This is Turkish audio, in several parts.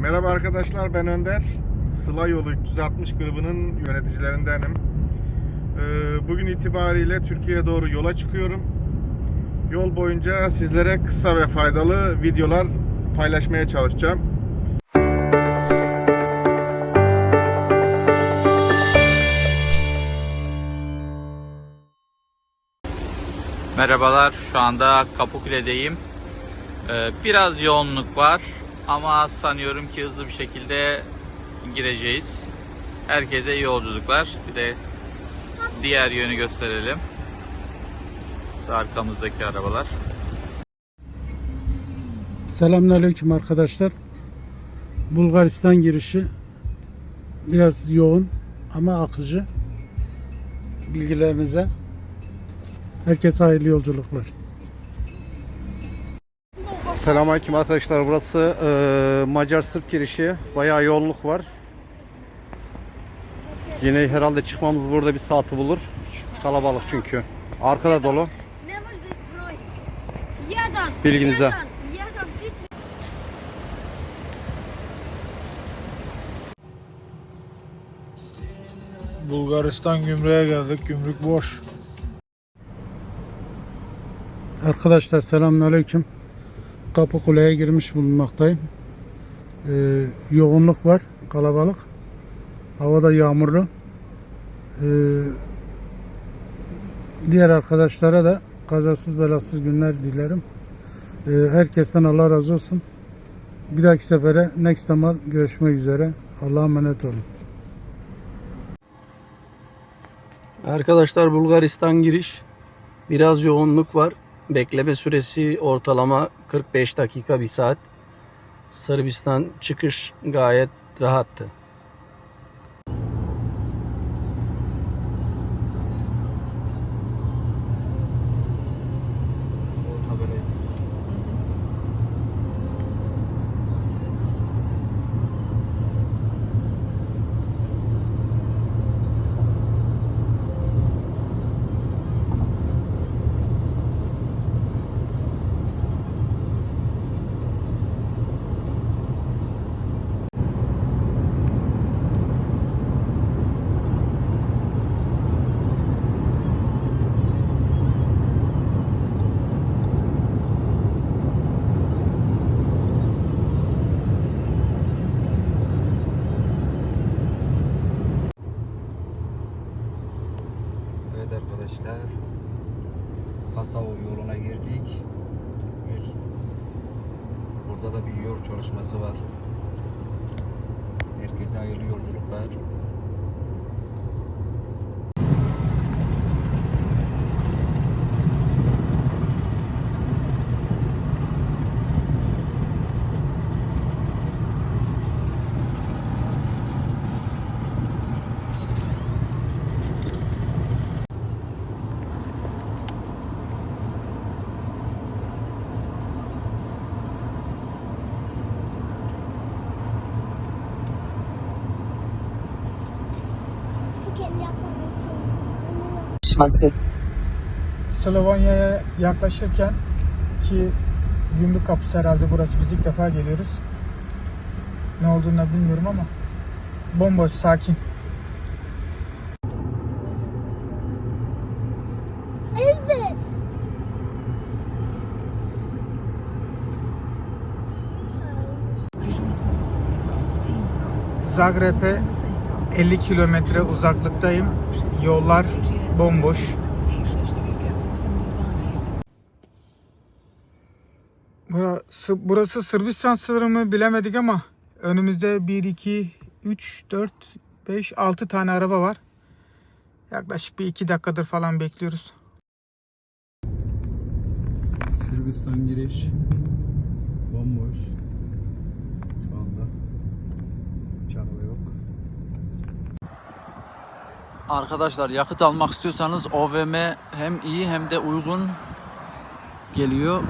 Merhaba arkadaşlar ben Önder. Sıla Yolu 360 grubunun yöneticilerindenim. Ee, Bugün itibariyle Türkiye'ye doğru yola çıkıyorum. Yol boyunca sizlere kısa ve faydalı videolar paylaşmaya çalışacağım. Merhabalar, şu anda Kapıkule'deyim. Ee, biraz yoğunluk var ama sanıyorum ki hızlı bir şekilde gireceğiz. Herkese iyi yolculuklar. Bir de diğer yönü gösterelim. Arkamızdaki arabalar. Selamünaleyküm arkadaşlar. Bulgaristan girişi biraz yoğun ama akıcı. Bilgilerinize herkese hayırlı yolculuklar. Selamünaleyküm arkadaşlar. Burası e, Macar Sırp girişi. Bayağı yoğunluk var. Yine herhalde çıkmamız burada bir saati bulur. Kalabalık çünkü. Arkada dolu. Bilginize. Bulgaristan gümrüğe geldik. Gümrük boş. Arkadaşlar selamünaleyküm. Kapıkule'ye girmiş bulunmaktayım. Ee, yoğunluk var, kalabalık. Havada yağmurlu. Ee, diğer arkadaşlara da kazasız belasız günler dilerim. Ee, herkesten Allah razı olsun. Bir dahaki sefere next time görüşmek üzere. Allah'a emanet olun. Arkadaşlar Bulgaristan giriş biraz yoğunluk var. Bekleme süresi ortalama 45 dakika bir saat. Sırbistan çıkış gayet rahattı. Evet arkadaşlar. Pasau yoluna girdik. Burada da bir yol çalışması var. Herkese hayırlı yolculuklar. Slovanya'ya yaklaşırken ki gümrük kapısı herhalde burası. Biz ilk defa geliyoruz. Ne olduğunu bilmiyorum ama bomboş, sakin. Zagreb'e 50 kilometre uzaklıktayım. Yollar bomboş. Burası, burası Sırbistan sınırı mı bilemedik ama önümüzde 1, 2, 3, 4, 5, 6 tane araba var. Yaklaşık bir 2 dakikadır falan bekliyoruz. Sırbistan giriş bomboş. Şu anda hiç araba yok. Arkadaşlar yakıt almak istiyorsanız OVM hem iyi hem de uygun geliyor.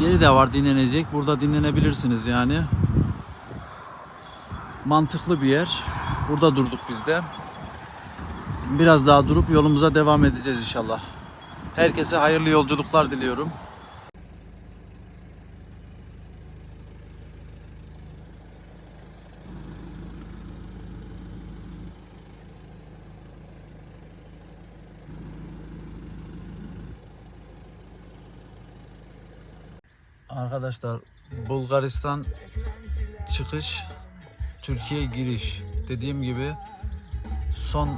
Yeri de var dinlenecek. Burada dinlenebilirsiniz yani. Mantıklı bir yer. Burada durduk biz de. Biraz daha durup yolumuza devam edeceğiz inşallah. Herkese hayırlı yolculuklar diliyorum. Arkadaşlar Bulgaristan çıkış, Türkiye giriş. Dediğim gibi son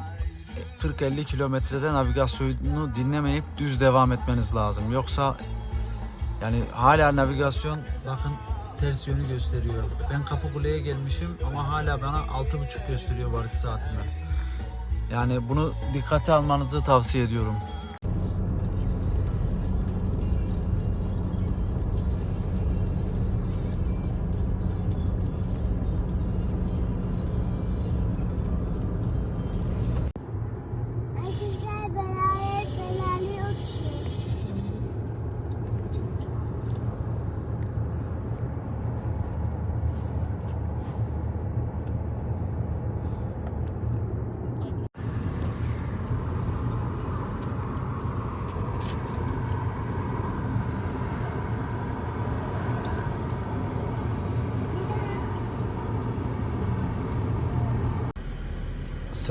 40-50 kilometrede navigasyonu dinlemeyip düz devam etmeniz lazım. Yoksa yani hala navigasyon bakın ters yönü gösteriyor. Ben Kapıkule'ye gelmişim ama hala bana 6.5 gösteriyor varış saatinde. Yani bunu dikkate almanızı tavsiye ediyorum.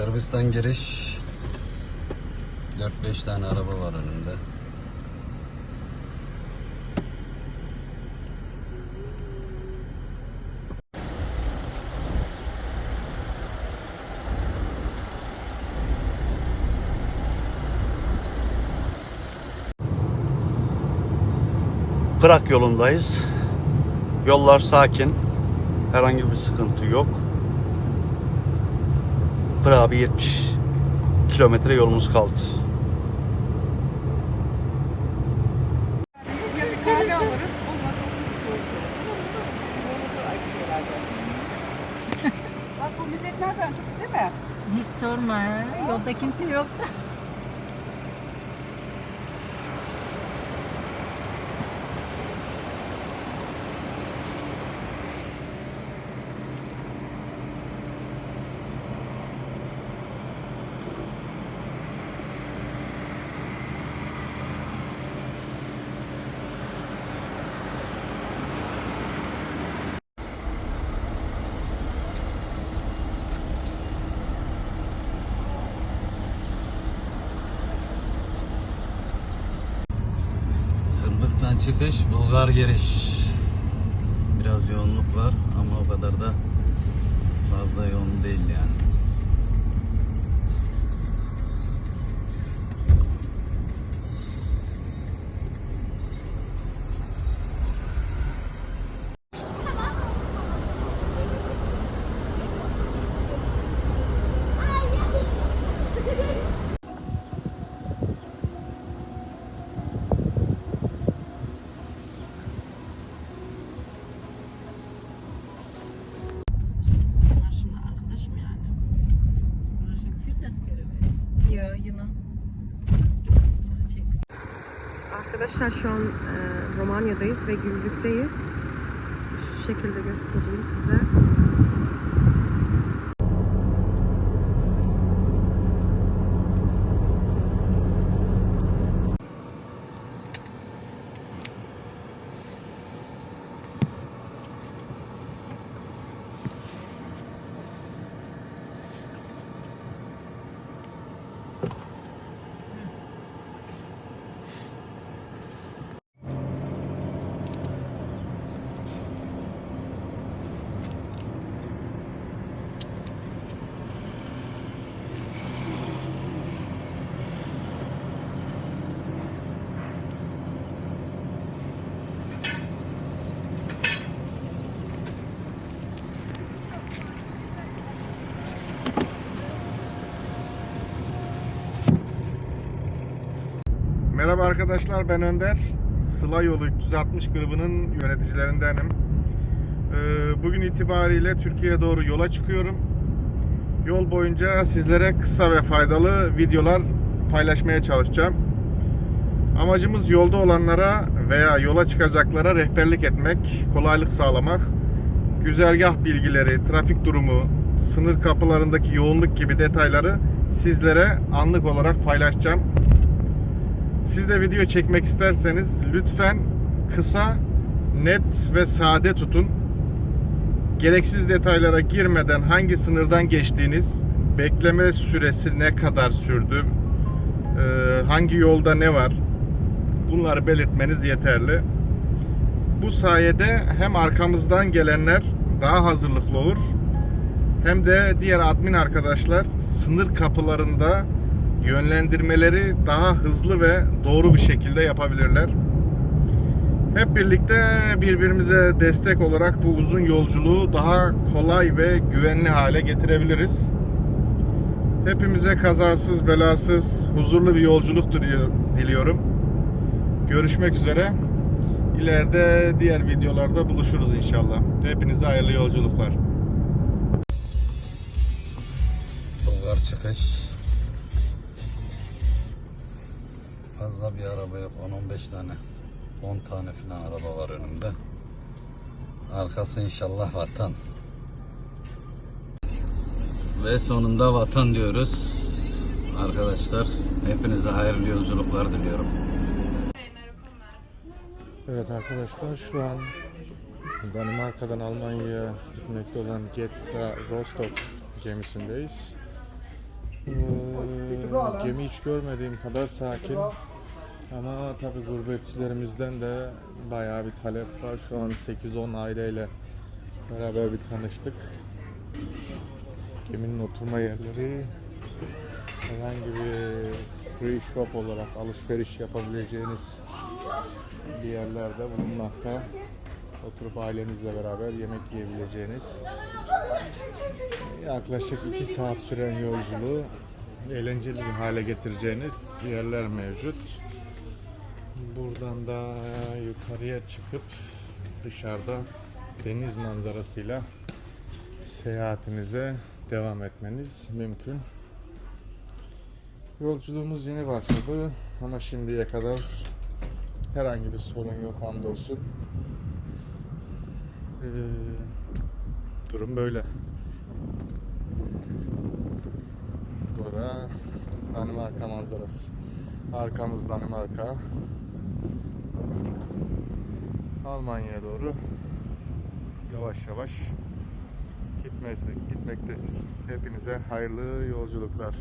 Sırbistan giriş 4-5 tane araba var önünde. Prag yolundayız. Yollar sakin. Herhangi bir sıkıntı yok. Prag'a bir 70 kilometre yolumuz kaldı. Bak bu millet nereden çıktı değil mi? Hiç sorma. Yolda kimse yoktu. Sırbistan çıkış, Bulgar giriş. Biraz yoğunluk var ama o kadar da fazla yoğun değil yani. Arkadaşlar şu an e, Romanya'dayız ve Güllük'teyiz. Şu şekilde göstereyim size. Merhaba arkadaşlar ben Önder. Sıla Yolu 360 grubunun yöneticilerindenim. Ee, Bugün itibariyle Türkiye'ye doğru yola çıkıyorum. Yol boyunca sizlere kısa ve faydalı videolar paylaşmaya çalışacağım. Amacımız yolda olanlara veya yola çıkacaklara rehberlik etmek, kolaylık sağlamak, güzergah bilgileri, trafik durumu, sınır kapılarındaki yoğunluk gibi detayları sizlere anlık olarak paylaşacağım. Siz de video çekmek isterseniz lütfen kısa, net ve sade tutun. Gereksiz detaylara girmeden hangi sınırdan geçtiğiniz, bekleme süresi ne kadar sürdü, e, hangi yolda ne var bunları belirtmeniz yeterli. bu sayede hem arkamızdan gelenler daha hazırlıklı olur hem de diğer admin arkadaşlar sınır kapılarında yönlendirmeleri daha hızlı ve doğru bir şekilde yapabilirler. Hep birlikte birbirimize destek olarak bu uzun yolculuğu daha kolay ve güvenli hale getirebiliriz. Hepimize kazasız belasız huzurlu bir yolculuk diliyor- diliyorum. Görüşmek üzere. İleride diğer videolarda buluşuruz inşallah. Hepinize hayırlı yolculuklar. Bulgar çıkış. Fazla bir araba yok. 10-15 tane. 10 tane falan araba var önümde. Arkası inşallah vatan. Ve sonunda vatan diyoruz. Arkadaşlar hepinize hayırlı yolculuklar diliyorum. Evet arkadaşlar şu an Danimarka'dan Almanya'ya gitmekte olan Getza Rostock gemisindeyiz. Ee, gemi hiç görmediğim kadar sakin. Ama tabi gurbetçilerimizden de bayağı bir talep var. Şu an 8-10 aileyle beraber bir tanıştık. Geminin oturma yerleri herhangi bir free shop olarak alışveriş yapabileceğiniz bir yerlerde bulunmakta. Oturup ailenizle beraber yemek yiyebileceğiniz yaklaşık 2 saat süren yolculuğu eğlenceli bir hale getireceğiniz yerler mevcut. Buradan da yukarıya çıkıp dışarıda deniz manzarasıyla seyahatinize devam etmeniz mümkün. Yolculuğumuz yeni başladı ama şimdiye kadar herhangi bir sorun yok hamdolsun. Ee, durum böyle. Bu da Danimarka manzarası. Arkamız Danimarka. Almanya'ya doğru yavaş yavaş gitmekteyiz. Hepinize hayırlı yolculuklar.